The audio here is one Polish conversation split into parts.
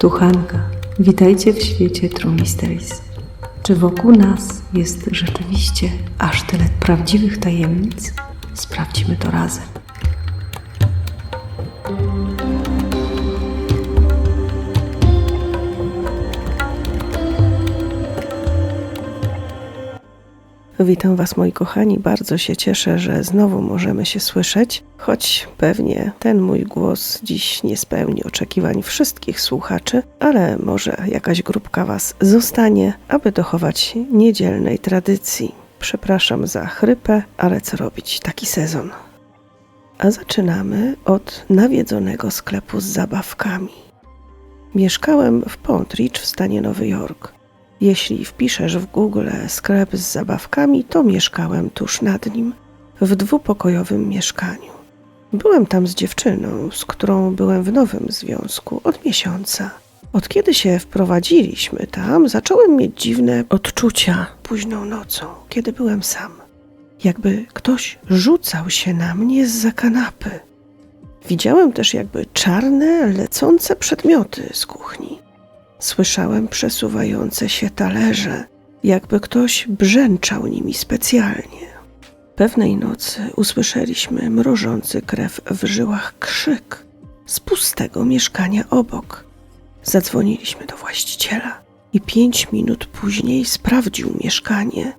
Tu Hanka. Witajcie w świecie True Mysteries. Czy wokół nas jest rzeczywiście aż tyle prawdziwych tajemnic? Sprawdźmy to razem. Witam Was, moi kochani. Bardzo się cieszę, że znowu możemy się słyszeć, choć pewnie ten mój głos dziś nie spełni oczekiwań wszystkich słuchaczy, ale może jakaś grupka Was zostanie, aby dochować niedzielnej tradycji. Przepraszam za chrypę, ale co robić, taki sezon. A zaczynamy od nawiedzonego sklepu z zabawkami. Mieszkałem w Pontridge w stanie Nowy Jork. Jeśli wpiszesz w Google sklep z zabawkami, to mieszkałem tuż nad nim, w dwupokojowym mieszkaniu. Byłem tam z dziewczyną, z którą byłem w nowym związku od miesiąca. Od kiedy się wprowadziliśmy tam, zacząłem mieć dziwne odczucia późną nocą, kiedy byłem sam. Jakby ktoś rzucał się na mnie z kanapy. Widziałem też jakby czarne, lecące przedmioty z kuchni. Słyszałem przesuwające się talerze, jakby ktoś brzęczał nimi specjalnie. Pewnej nocy usłyszeliśmy mrożący krew w żyłach krzyk z pustego mieszkania obok. Zadzwoniliśmy do właściciela i pięć minut później sprawdził mieszkanie,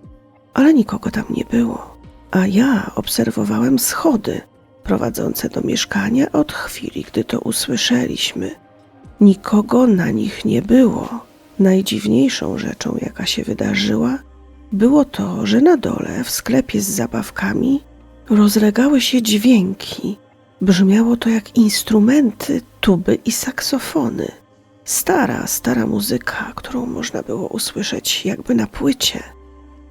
ale nikogo tam nie było. A ja obserwowałem schody prowadzące do mieszkania od chwili, gdy to usłyszeliśmy. Nikogo na nich nie było. Najdziwniejszą rzeczą, jaka się wydarzyła, było to, że na dole, w sklepie z zabawkami, rozlegały się dźwięki. Brzmiało to jak instrumenty, tuby i saksofony. Stara, stara muzyka, którą można było usłyszeć jakby na płycie.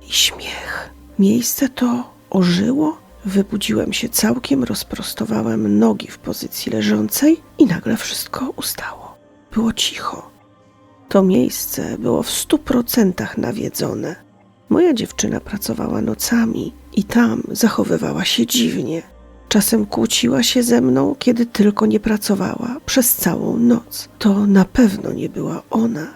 I śmiech. Miejsce to ożyło. Wybudziłem się całkiem, rozprostowałem nogi w pozycji leżącej i nagle wszystko ustało. Było cicho. To miejsce było w stu procentach nawiedzone. Moja dziewczyna pracowała nocami i tam zachowywała się dziwnie. Czasem kłóciła się ze mną, kiedy tylko nie pracowała przez całą noc. To na pewno nie była ona.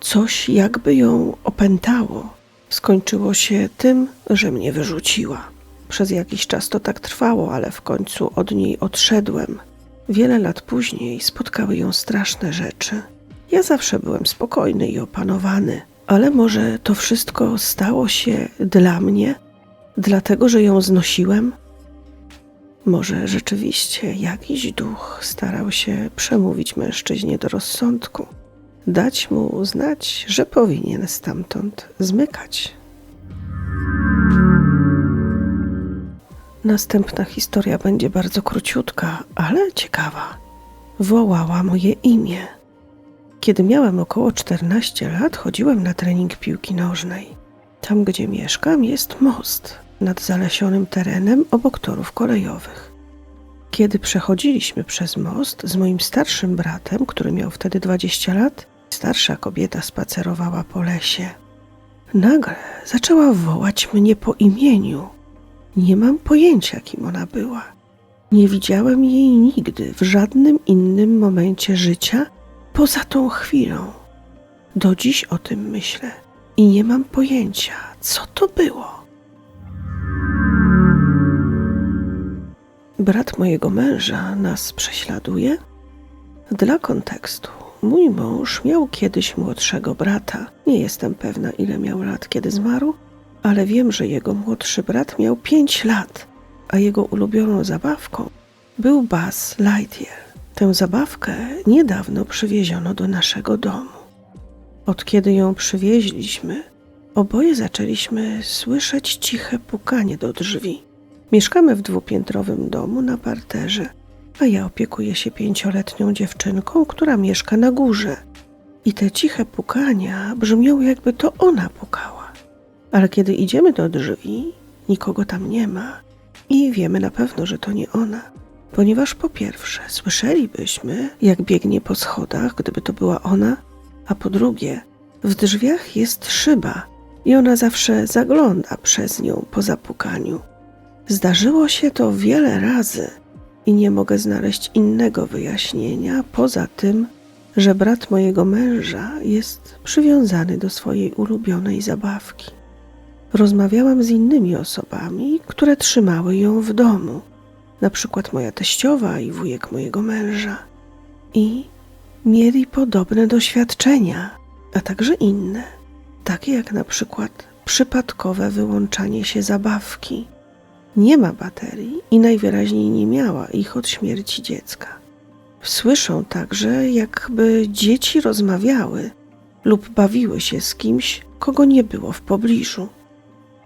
Coś jakby ją opętało. Skończyło się tym, że mnie wyrzuciła. Przez jakiś czas to tak trwało, ale w końcu od niej odszedłem. Wiele lat później spotkały ją straszne rzeczy. Ja zawsze byłem spokojny i opanowany, ale może to wszystko stało się dla mnie, dlatego że ją znosiłem? Może rzeczywiście jakiś duch starał się przemówić mężczyźnie do rozsądku, dać mu znać, że powinien stamtąd zmykać. Następna historia będzie bardzo króciutka, ale ciekawa. Wołała moje imię. Kiedy miałem około 14 lat, chodziłem na trening piłki nożnej. Tam, gdzie mieszkam, jest most nad zalesionym terenem obok torów kolejowych. Kiedy przechodziliśmy przez most z moim starszym bratem, który miał wtedy 20 lat, starsza kobieta spacerowała po lesie. Nagle zaczęła wołać mnie po imieniu. Nie mam pojęcia, kim ona była. Nie widziałem jej nigdy w żadnym innym momencie życia poza tą chwilą. Do dziś o tym myślę i nie mam pojęcia, co to było. Brat mojego męża nas prześladuje? Dla kontekstu, mój mąż miał kiedyś młodszego brata. Nie jestem pewna, ile miał lat, kiedy zmarł, ale wiem, że jego młodszy brat miał pięć lat, a jego ulubioną zabawką był Buzz Lightyear. Tę zabawkę niedawno przywieziono do naszego domu. Od kiedy ją przywieźliśmy, oboje zaczęliśmy słyszeć ciche pukanie do drzwi. Mieszkamy w dwupiętrowym domu na parterze, a ja opiekuję się pięcioletnią dziewczynką, która mieszka na górze. I te ciche pukania brzmią, jakby to ona pukała. Ale kiedy idziemy do drzwi, nikogo tam nie ma i wiemy na pewno, że to nie ona ponieważ po pierwsze słyszelibyśmy, jak biegnie po schodach, gdyby to była ona, a po drugie, w drzwiach jest szyba i ona zawsze zagląda przez nią po zapukaniu. Zdarzyło się to wiele razy i nie mogę znaleźć innego wyjaśnienia poza tym, że brat mojego męża jest przywiązany do swojej ulubionej zabawki. Rozmawiałam z innymi osobami, które trzymały ją w domu, na przykład moja teściowa i wujek mojego męża, i mieli podobne doświadczenia, a także inne, takie jak na przykład przypadkowe wyłączanie się zabawki. Nie ma baterii i najwyraźniej nie miała ich od śmierci dziecka. Słyszą także, jakby dzieci rozmawiały lub bawiły się z kimś, kogo nie było w pobliżu.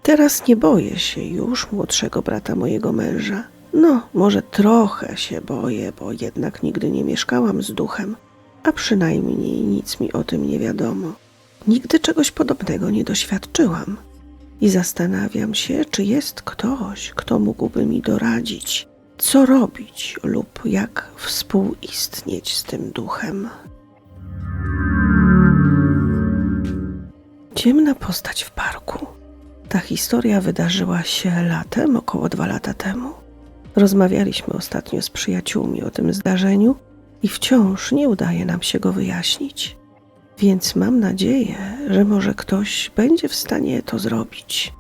Teraz nie boję się już młodszego brata mojego męża. No, może trochę się boję, bo jednak nigdy nie mieszkałam z duchem, a przynajmniej nic mi o tym nie wiadomo. Nigdy czegoś podobnego nie doświadczyłam i zastanawiam się, czy jest ktoś, kto mógłby mi doradzić, co robić lub jak współistnieć z tym duchem. Ciemna postać w parku. Ta historia wydarzyła się latem, około dwa lata temu. Rozmawialiśmy ostatnio z przyjaciółmi o tym zdarzeniu i wciąż nie udaje nam się go wyjaśnić. Więc mam nadzieję, że może ktoś będzie w stanie to zrobić.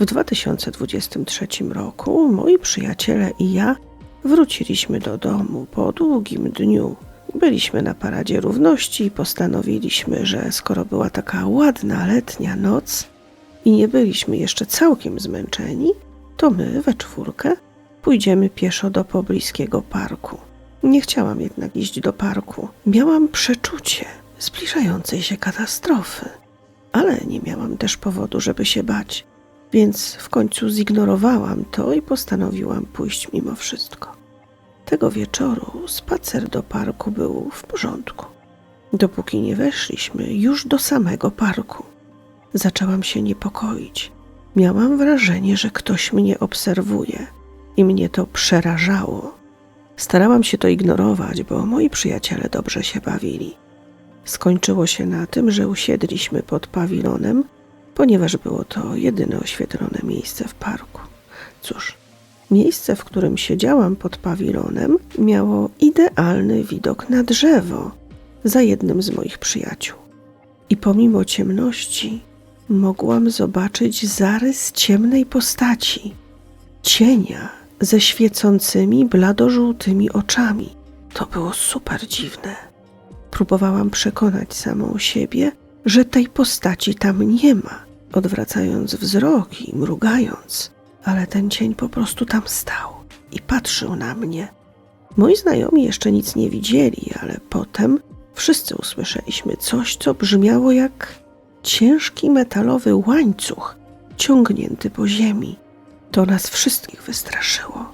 W 2023 roku moi przyjaciele i ja wróciliśmy do domu po długim dniu. Byliśmy na paradzie równości i postanowiliśmy, że skoro była taka ładna letnia noc i nie byliśmy jeszcze całkiem zmęczeni, to my we czwórkę pójdziemy pieszo do pobliskiego parku. Nie chciałam jednak iść do parku. Miałam przeczucie zbliżającej się katastrofy, ale nie miałam też powodu, żeby się bać, więc w końcu zignorowałam to i postanowiłam pójść mimo wszystko. Tego wieczoru spacer do parku był w porządku. Dopóki nie weszliśmy już do samego parku, zaczęłam się niepokoić. Miałam wrażenie, że ktoś mnie obserwuje i mnie to przerażało. Starałam się to ignorować, bo moi przyjaciele dobrze się bawili. Skończyło się na tym, że usiedliśmy pod pawilonem, ponieważ było to jedyne oświetlone miejsce w parku. Cóż, miejsce, w którym siedziałam pod pawilonem, miało idealny widok na drzewo za jednym z moich przyjaciół. I pomimo ciemności mogłam zobaczyć zarys ciemnej postaci, cienia ze świecącymi bladożółtymi oczami. To było super dziwne. Próbowałam przekonać samą siebie, że tej postaci tam nie ma, odwracając wzrok i mrugając, ale ten cień po prostu tam stał i patrzył na mnie. Moi znajomi jeszcze nic nie widzieli, ale potem wszyscy usłyszeliśmy coś, co brzmiało jak ciężki metalowy łańcuch ciągnięty po ziemi. To nas wszystkich wystraszyło.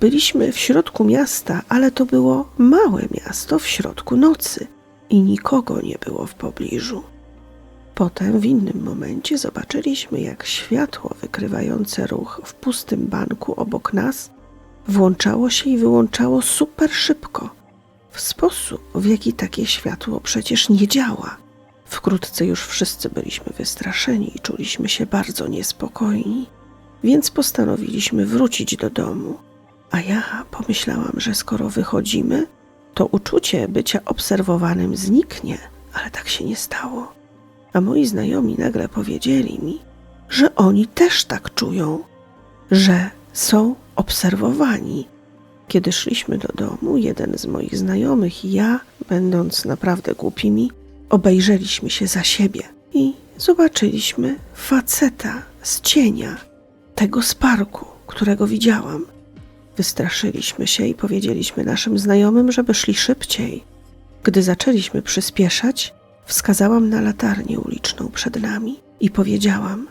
Byliśmy w środku miasta, ale to było małe miasto w środku nocy i nikogo nie było w pobliżu. Potem w innym momencie zobaczyliśmy, jak światło wykrywające ruch w pustym banku obok nas włączało się i wyłączało super szybko, w sposób, w jaki takie światło przecież nie działa. Wkrótce już wszyscy byliśmy wystraszeni i czuliśmy się bardzo niespokojni, więc postanowiliśmy wrócić do domu. A ja pomyślałam, że skoro wychodzimy, to uczucie bycia obserwowanym zniknie, ale tak się nie stało. A moi znajomi nagle powiedzieli mi, że oni też tak czują, że są obserwowani. Kiedy szliśmy do domu, jeden z moich znajomych i ja, będąc naprawdę głupimi, obejrzeliśmy się za siebie i zobaczyliśmy faceta z cienia, tego z parku, którego widziałam. Wystraszyliśmy się i powiedzieliśmy naszym znajomym, żeby szli szybciej. Gdy zaczęliśmy przyspieszać, wskazałam na latarnię uliczną przed nami i powiedziałam: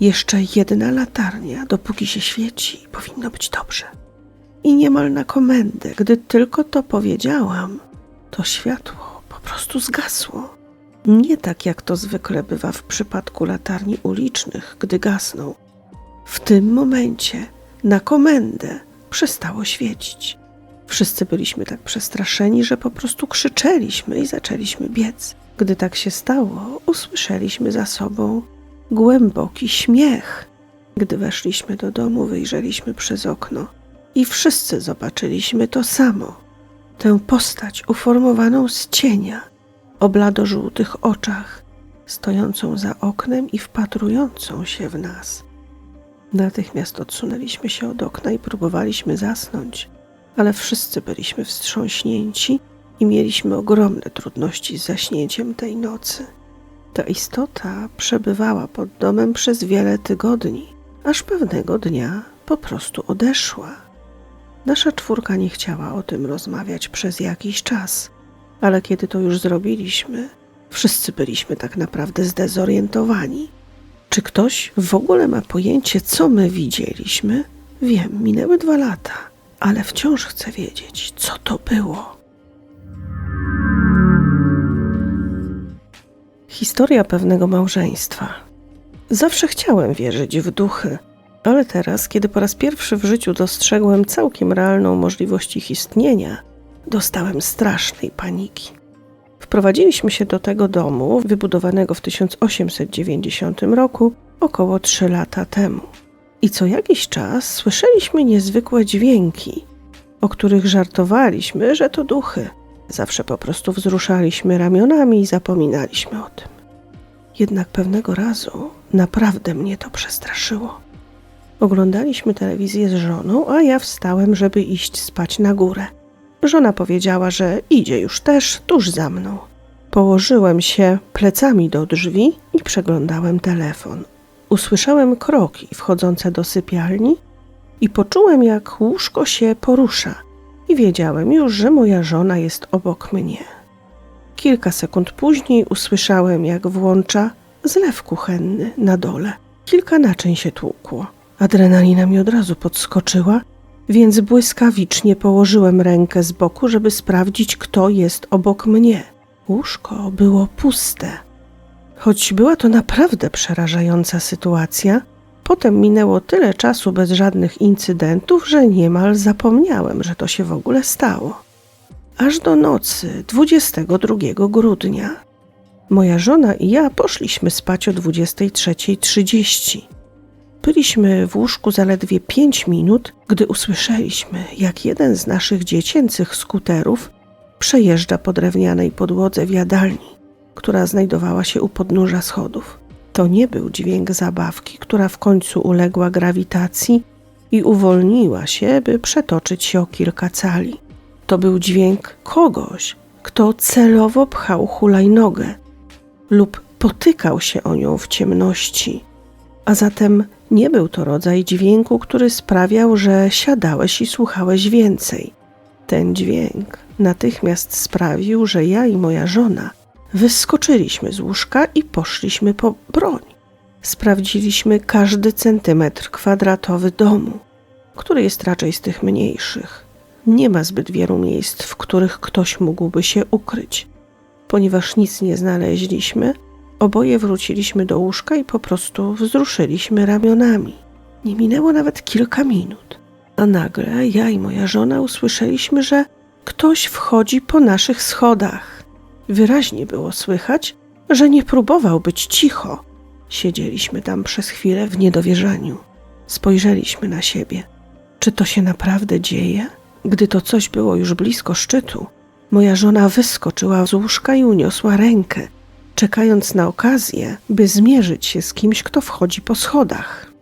Jeszcze jedna latarnia, dopóki się świeci, powinno być dobrze. I niemal na komendę, gdy tylko to powiedziałam, to światło po prostu zgasło. Nie tak jak to zwykle bywa w przypadku latarni ulicznych, gdy gasną. W tym momencie, na komendę, przestało świecić. Wszyscy byliśmy tak przestraszeni, że po prostu krzyczeliśmy i zaczęliśmy biec. Gdy tak się stało, usłyszeliśmy za sobą głęboki śmiech. Gdy weszliśmy do domu, wyjrzeliśmy przez okno i wszyscy zobaczyliśmy to samo. tę postać uformowaną z cienia, o bladożółtych oczach, stojącą za oknem i wpatrującą się w nas. Natychmiast odsunęliśmy się od okna i próbowaliśmy zasnąć, ale wszyscy byliśmy wstrząśnięci i mieliśmy ogromne trudności z zaśnięciem tej nocy. Ta istota przebywała pod domem przez wiele tygodni, aż pewnego dnia po prostu odeszła. Nasza czwórka nie chciała o tym rozmawiać przez jakiś czas, ale kiedy to już zrobiliśmy, wszyscy byliśmy tak naprawdę zdezorientowani. Czy ktoś w ogóle ma pojęcie, co my widzieliśmy? Wiem, minęły dwa lata, ale wciąż chcę wiedzieć, co to było. Historia pewnego małżeństwa. Zawsze chciałem wierzyć w duchy, ale teraz, kiedy po raz pierwszy w życiu dostrzegłem całkiem realną możliwość ich istnienia, dostałem strasznej paniki. Wprowadziliśmy się do tego domu, wybudowanego w 1890 roku, około 3 lata temu. I co jakiś czas słyszeliśmy niezwykłe dźwięki, o których żartowaliśmy, że to duchy. Zawsze po prostu wzruszaliśmy ramionami i zapominaliśmy o tym. Jednak pewnego razu naprawdę mnie to przestraszyło. Oglądaliśmy telewizję z żoną, a ja wstałem, żeby iść spać na górę. Żona powiedziała, że idzie już też tuż za mną. Położyłem się plecami do drzwi i przeglądałem telefon. Usłyszałem kroki wchodzące do sypialni i poczułem, jak łóżko się porusza, i wiedziałem już, że moja żona jest obok mnie. Kilka sekund później usłyszałem, jak włącza zlew kuchenny na dole. Kilka naczyń się tłukło. Adrenalina mi od razu podskoczyła, więc błyskawicznie położyłem rękę z boku, żeby sprawdzić, kto jest obok mnie. Łóżko było puste. Choć była to naprawdę przerażająca sytuacja, potem minęło tyle czasu bez żadnych incydentów, że niemal zapomniałem, że to się w ogóle stało. Aż do nocy 22 grudnia. Moja żona i ja poszliśmy spać o 23.30. Byliśmy w łóżku zaledwie pięć minut, gdy usłyszeliśmy, jak jeden z naszych dziecięcych skuterów przejeżdża po drewnianej podłodze w jadalni, która znajdowała się u podnóża schodów. To nie był dźwięk zabawki, która w końcu uległa grawitacji i uwolniła się, by przetoczyć się o kilka cali. To był dźwięk kogoś, kto celowo pchał hulajnogę lub potykał się o nią w ciemności. A zatem nie był to rodzaj dźwięku, który sprawiał, że siadałeś i słuchałeś więcej. Ten dźwięk natychmiast sprawił, że ja i moja żona wyskoczyliśmy z łóżka i poszliśmy po broń. Sprawdziliśmy każdy centymetr kwadratowy domu, który jest raczej z tych mniejszych. Nie ma zbyt wielu miejsc, w których ktoś mógłby się ukryć. Ponieważ nic nie znaleźliśmy, Oboje wróciliśmy do łóżka i po prostu wzruszyliśmy ramionami. Nie minęło nawet kilka minut, a nagle ja i moja żona usłyszeliśmy, że ktoś wchodzi po naszych schodach. Wyraźnie było słychać, że nie próbował być cicho. Siedzieliśmy tam przez chwilę w niedowierzaniu. Spojrzeliśmy na siebie. Czy to się naprawdę dzieje? Gdy to coś było już blisko szczytu, moja żona wyskoczyła z łóżka i uniosła rękę czekając na okazję, by zmierzyć się z kimś, kto wchodzi po schodach.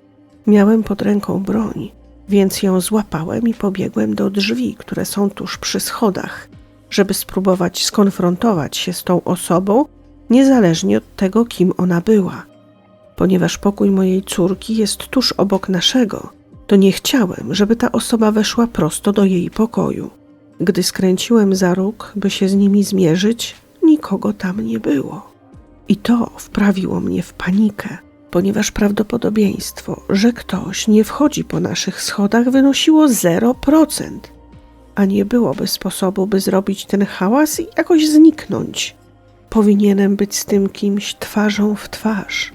Miałem pod ręką broń, więc ją złapałem i pobiegłem do drzwi, które są tuż przy schodach, żeby spróbować skonfrontować się z tą osobą, niezależnie od tego, kim ona była. Ponieważ pokój mojej córki jest tuż obok naszego, to nie chciałem, żeby ta osoba weszła prosto do jej pokoju. Gdy skręciłem za róg, by się z nimi zmierzyć, nikogo tam nie było. I to wprawiło mnie w panikę, ponieważ prawdopodobieństwo, że ktoś nie wchodzi po naszych schodach, wynosiło 0%, a nie byłoby sposobu, by zrobić ten hałas i jakoś zniknąć. Powinienem być z tym kimś twarzą w twarz.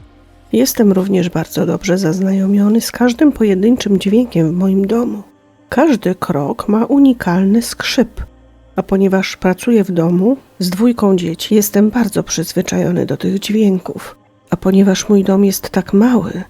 Jestem również bardzo dobrze zaznajomiony z każdym pojedynczym dźwiękiem w moim domu. Każdy krok ma unikalny skrzyp a ponieważ pracuję w domu z dwójką dzieci, jestem bardzo przyzwyczajony do tych dźwięków. A ponieważ mój dom jest tak mały,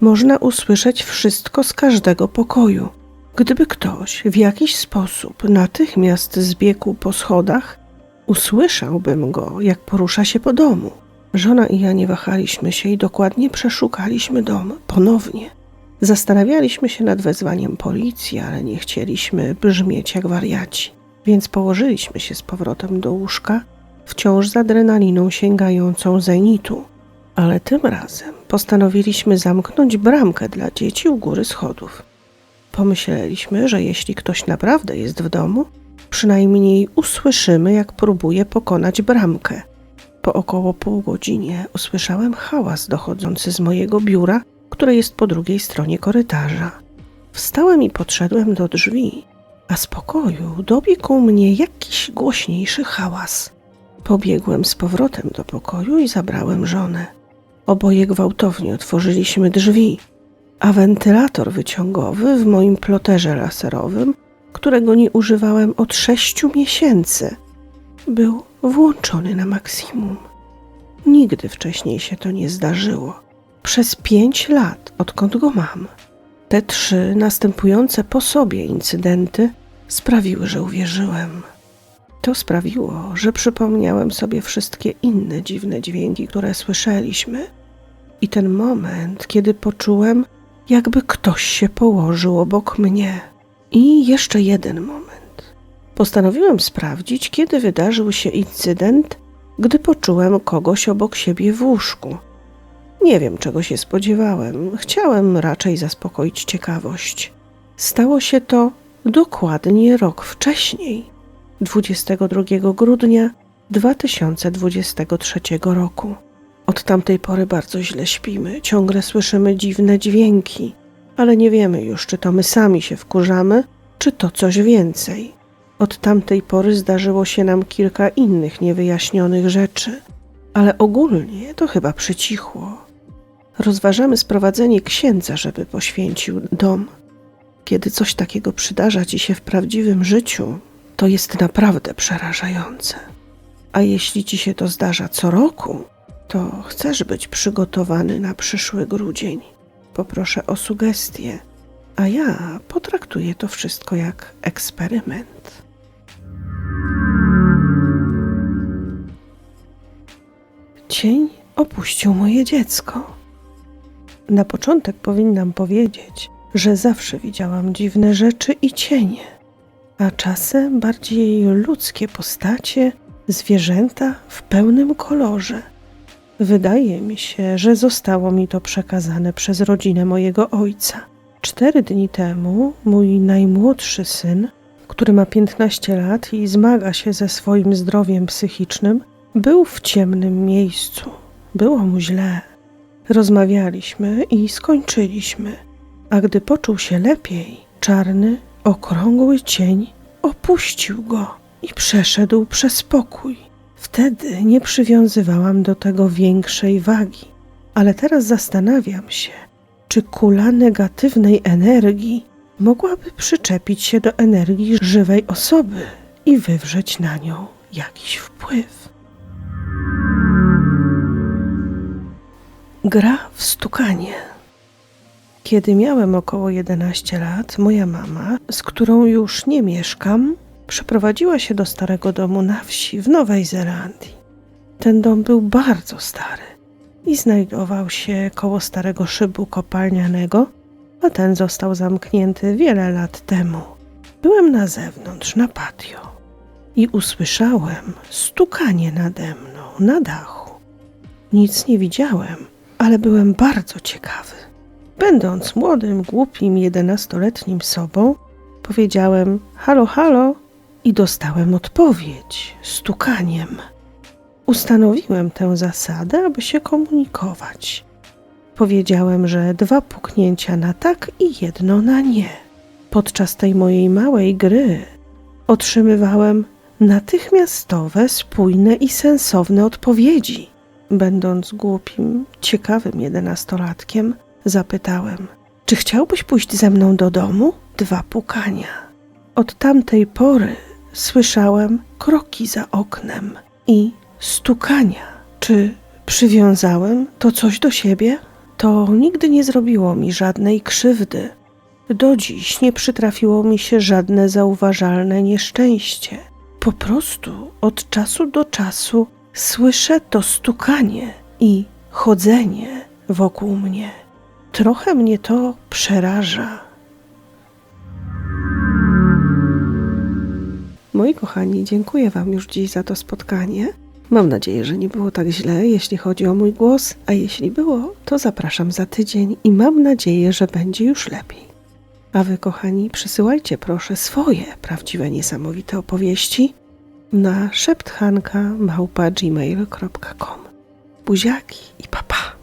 można usłyszeć wszystko z każdego pokoju. Gdyby ktoś w jakiś sposób natychmiast zbiegł po schodach, usłyszałbym go, jak porusza się po domu. Żona i ja nie wahaliśmy się i dokładnie przeszukaliśmy dom ponownie. Zastanawialiśmy się nad wezwaniem policji, ale nie chcieliśmy brzmieć jak wariaci, więc położyliśmy się z powrotem do łóżka, wciąż z adrenaliną sięgającą zenitu. Ale tym razem postanowiliśmy zamknąć bramkę dla dzieci u góry schodów. Pomyśleliśmy, że jeśli ktoś naprawdę jest w domu, przynajmniej usłyszymy, jak próbuje pokonać bramkę. Po około pół godzinie usłyszałem hałas dochodzący z mojego biura, które jest po drugiej stronie korytarza. Wstałem i podszedłem do drzwi, a z pokoju dobiegł mnie jakiś głośniejszy hałas. Pobiegłem z powrotem do pokoju i zabrałem żonę. Oboje gwałtownie otworzyliśmy drzwi, a wentylator wyciągowy w moim ploterze laserowym, którego nie używałem od sześciu miesięcy, był włączony na maksimum. Nigdy wcześniej się to nie zdarzyło. Przez pięć lat, odkąd go mam. Te trzy następujące po sobie incydenty sprawiły, że uwierzyłem. To sprawiło, że przypomniałem sobie wszystkie inne dziwne dźwięki, które słyszeliśmy. I ten moment, kiedy poczułem, jakby ktoś się położył obok mnie. I jeszcze jeden moment. Postanowiłem sprawdzić, kiedy wydarzył się incydent, gdy poczułem kogoś obok siebie w łóżku. Nie wiem, czego się spodziewałem. Chciałem raczej zaspokoić ciekawość. Stało się to dokładnie rok wcześniej, 22 grudnia 2023 roku. Od tamtej pory bardzo źle śpimy, ciągle słyszymy dziwne dźwięki, ale nie wiemy już, czy to my sami się wkurzamy, czy to coś więcej. Od tamtej pory zdarzyło się nam kilka innych niewyjaśnionych rzeczy, ale ogólnie to chyba przycichło. Rozważamy sprowadzenie księdza, żeby poświęcił dom. Kiedy coś takiego przydarza ci się w prawdziwym życiu, to jest naprawdę przerażające. A jeśli ci się to zdarza co roku, to chcesz być przygotowany na przyszły grudzień. Poproszę o sugestie, a ja potraktuję to wszystko jak eksperyment. Cień opuścił moje dziecko. Na początek powinnam powiedzieć, że zawsze widziałam dziwne rzeczy i cienie, a czasem bardziej ludzkie postacie, zwierzęta w pełnym kolorze. Wydaje mi się, że zostało mi to przekazane przez rodzinę mojego ojca. Cztery dni temu mój najmłodszy syn, który ma 15 lat i zmaga się ze swoim zdrowiem psychicznym, był w ciemnym miejscu. Było mu źle. Rozmawialiśmy i skończyliśmy. A gdy poczuł się lepiej, czarny, okrągły cień opuścił go i przeszedł przez pokój. Wtedy nie przywiązywałam do tego większej wagi, ale teraz zastanawiam się, czy kula negatywnej energii mogłaby przyczepić się do energii żywej osoby i wywrzeć na nią jakiś wpływ. Gra w stukanie. Kiedy miałem około 11 lat, moja mama, z którą już nie mieszkam, przeprowadziła się do starego domu na wsi w Nowej Zelandii. Ten dom był bardzo stary i znajdował się koło starego szybu kopalnianego, a ten został zamknięty wiele lat temu. Byłem na zewnątrz, na patio i usłyszałem stukanie nade mną na dachu. Nic nie widziałem, ale byłem bardzo ciekawy. Będąc młodym, głupim, jedenastoletnim sobą, powiedziałem: Halo, halo, i dostałem odpowiedź stukaniem. Ustanowiłem tę zasadę, aby się komunikować. Powiedziałem, że dwa puknięcia na tak i jedno na nie. Podczas tej mojej małej gry otrzymywałem natychmiastowe, spójne i sensowne odpowiedzi. Będąc głupim, ciekawym jedenastolatkiem, zapytałem: Czy chciałbyś pójść ze mną do domu? Dwa pukania. Od tamtej pory słyszałem kroki za oknem i stukania. Czy przywiązałem to coś do siebie? To nigdy nie zrobiło mi żadnej krzywdy, do dziś nie przytrafiło mi się żadne zauważalne nieszczęście. Po prostu od czasu do czasu słyszę to stukanie i chodzenie wokół mnie. Trochę mnie to przeraża. Moi kochani, dziękuję Wam już dziś za to spotkanie. Mam nadzieję, że nie było tak źle, jeśli chodzi o mój głos, a jeśli było, to zapraszam za tydzień i mam nadzieję, że będzie już lepiej. A Wy, kochani, przysyłajcie proszę swoje prawdziwe, niesamowite opowieści na szepthanka.gmail.com Buziaki i papa.